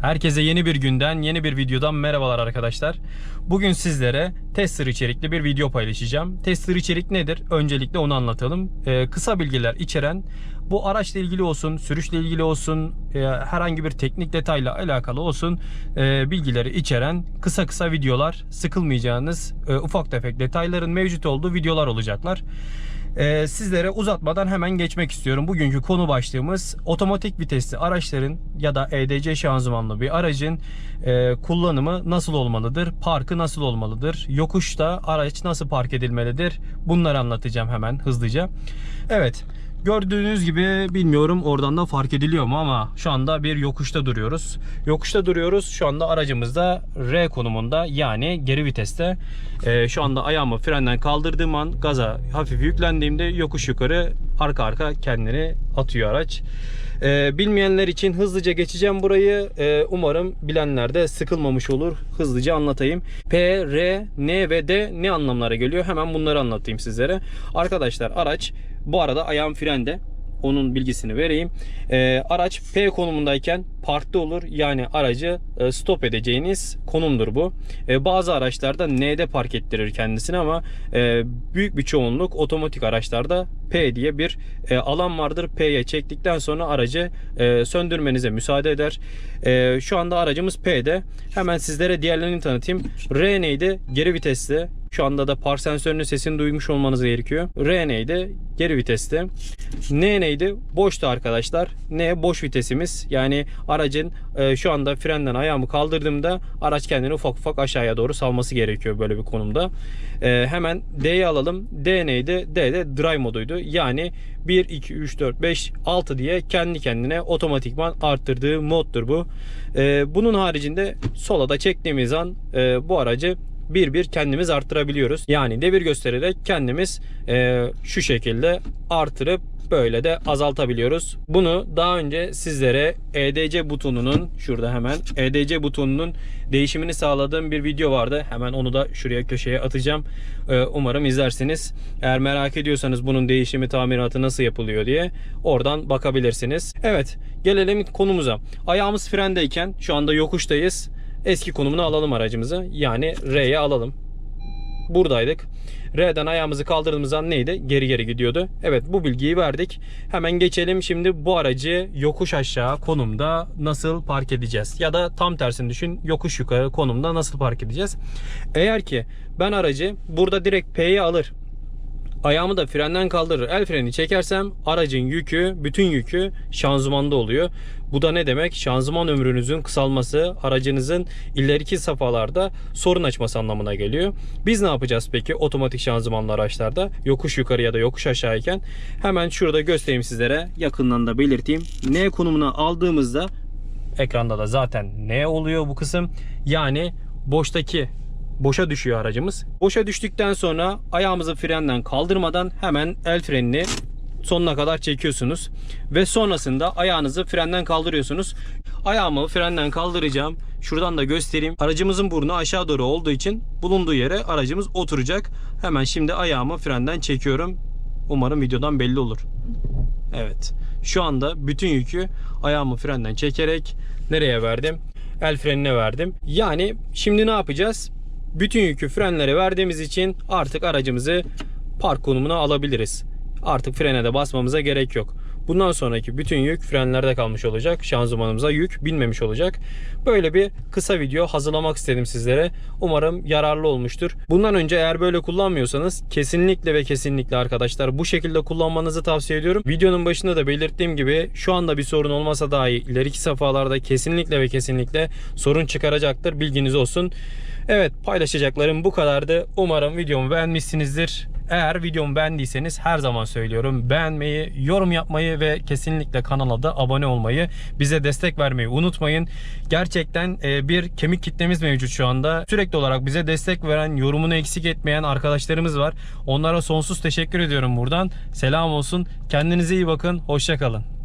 Herkese yeni bir günden, yeni bir videodan merhabalar arkadaşlar. Bugün sizlere tester içerikli bir video paylaşacağım. Tester içerik nedir? Öncelikle onu anlatalım. Ee, kısa bilgiler içeren, bu araçla ilgili olsun, sürüşle ilgili olsun, e, herhangi bir teknik detayla alakalı olsun e, bilgileri içeren kısa kısa videolar, sıkılmayacağınız e, ufak tefek detayların mevcut olduğu videolar olacaklar. Ee, sizlere uzatmadan hemen geçmek istiyorum. Bugünkü konu başlığımız otomatik vitesli araçların ya da EDC şanzımanlı bir aracın e, kullanımı nasıl olmalıdır? Parkı nasıl olmalıdır? Yokuşta araç nasıl park edilmelidir? Bunları anlatacağım hemen hızlıca. Evet. Gördüğünüz gibi bilmiyorum oradan da fark ediliyor mu ama şu anda bir yokuşta duruyoruz. Yokuşta duruyoruz. Şu anda aracımız da R konumunda yani geri viteste. Ee, şu anda ayağımı frenden kaldırdığım an gaza hafif yüklendiğimde yokuş yukarı arka arka kendini atıyor araç. Ee, bilmeyenler için hızlıca geçeceğim burayı. Ee, umarım bilenler de sıkılmamış olur. Hızlıca anlatayım. P, R, N ve D ne anlamlara geliyor? Hemen bunları anlatayım sizlere. Arkadaşlar araç bu arada ayağım frende. Onun bilgisini vereyim. Ee, araç P konumundayken parkta olur. Yani aracı e, stop edeceğiniz konumdur bu. E, bazı araçlarda N'de park ettirir kendisini ama e, büyük bir çoğunluk otomatik araçlarda P diye bir e, alan vardır. P'ye çektikten sonra aracı e, söndürmenize müsaade eder. E, şu anda aracımız P'de. Hemen sizlere diğerlerini tanıtayım. R neydi? Geri vitesli. Şu anda da park sensörünün sesini duymuş olmanız gerekiyor. R neydi? Geri viteste. N neydi? Boştu arkadaşlar. N boş vitesimiz. Yani aracın e, şu anda frenden ayağımı kaldırdığımda araç kendini ufak ufak aşağıya doğru salması gerekiyor böyle bir konumda. E, hemen D'yi alalım. D neydi? D de drive moduydu. Yani 1, 2, 3, 4, 5, 6 diye kendi kendine otomatikman arttırdığı moddur bu. E, bunun haricinde sola da çektiğimiz an e, bu aracı bir bir kendimiz arttırabiliyoruz. Yani devir göstererek kendimiz e, şu şekilde artırıp böyle de azaltabiliyoruz. Bunu daha önce sizlere EDC butonunun şurada hemen EDC butonunun değişimini sağladığım bir video vardı. Hemen onu da şuraya köşeye atacağım. E, umarım izlersiniz. Eğer merak ediyorsanız bunun değişimi tamiratı nasıl yapılıyor diye oradan bakabilirsiniz. Evet gelelim konumuza. Ayağımız frendeyken şu anda yokuştayız eski konumunu alalım aracımızı. Yani R'ye alalım. Buradaydık. R'den ayağımızı kaldırdığımız an neydi? Geri geri gidiyordu. Evet bu bilgiyi verdik. Hemen geçelim şimdi bu aracı yokuş aşağı konumda nasıl park edeceğiz? Ya da tam tersini düşün yokuş yukarı konumda nasıl park edeceğiz? Eğer ki ben aracı burada direkt P'ye alır ayağımı da frenden kaldırır el freni çekersem aracın yükü bütün yükü şanzımanda oluyor. Bu da ne demek? Şanzıman ömrünüzün kısalması aracınızın ileriki safhalarda sorun açması anlamına geliyor. Biz ne yapacağız peki otomatik şanzımanlı araçlarda yokuş yukarı ya da yokuş aşağıyken hemen şurada göstereyim sizlere yakından da belirteyim. N konumuna aldığımızda ekranda da zaten ne oluyor bu kısım? Yani boştaki boşa düşüyor aracımız. Boşa düştükten sonra ayağımızı frenden kaldırmadan hemen el frenini sonuna kadar çekiyorsunuz ve sonrasında ayağınızı frenden kaldırıyorsunuz. Ayağımı frenden kaldıracağım. Şuradan da göstereyim. Aracımızın burnu aşağı doğru olduğu için bulunduğu yere aracımız oturacak. Hemen şimdi ayağımı frenden çekiyorum. Umarım videodan belli olur. Evet. Şu anda bütün yükü ayağımı frenden çekerek nereye verdim? El frenine verdim. Yani şimdi ne yapacağız? Bütün yükü frenlere verdiğimiz için artık aracımızı park konumuna alabiliriz. Artık frene de basmamıza gerek yok. Bundan sonraki bütün yük frenlerde kalmış olacak. Şanzımanımıza yük binmemiş olacak. Böyle bir kısa video hazırlamak istedim sizlere. Umarım yararlı olmuştur. Bundan önce eğer böyle kullanmıyorsanız kesinlikle ve kesinlikle arkadaşlar bu şekilde kullanmanızı tavsiye ediyorum. Videonun başında da belirttiğim gibi şu anda bir sorun olmasa dahi ileriki safhalarda kesinlikle ve kesinlikle sorun çıkaracaktır. Bilginiz olsun. Evet paylaşacaklarım bu kadardı. Umarım videomu beğenmişsinizdir. Eğer videomu beğendiyseniz her zaman söylüyorum beğenmeyi, yorum yapmayı ve kesinlikle kanala da abone olmayı, bize destek vermeyi unutmayın. Gerçekten e, bir kemik kitlemiz mevcut şu anda. Sürekli olarak bize destek veren, yorumunu eksik etmeyen arkadaşlarımız var. Onlara sonsuz teşekkür ediyorum buradan. Selam olsun. Kendinize iyi bakın. Hoşçakalın.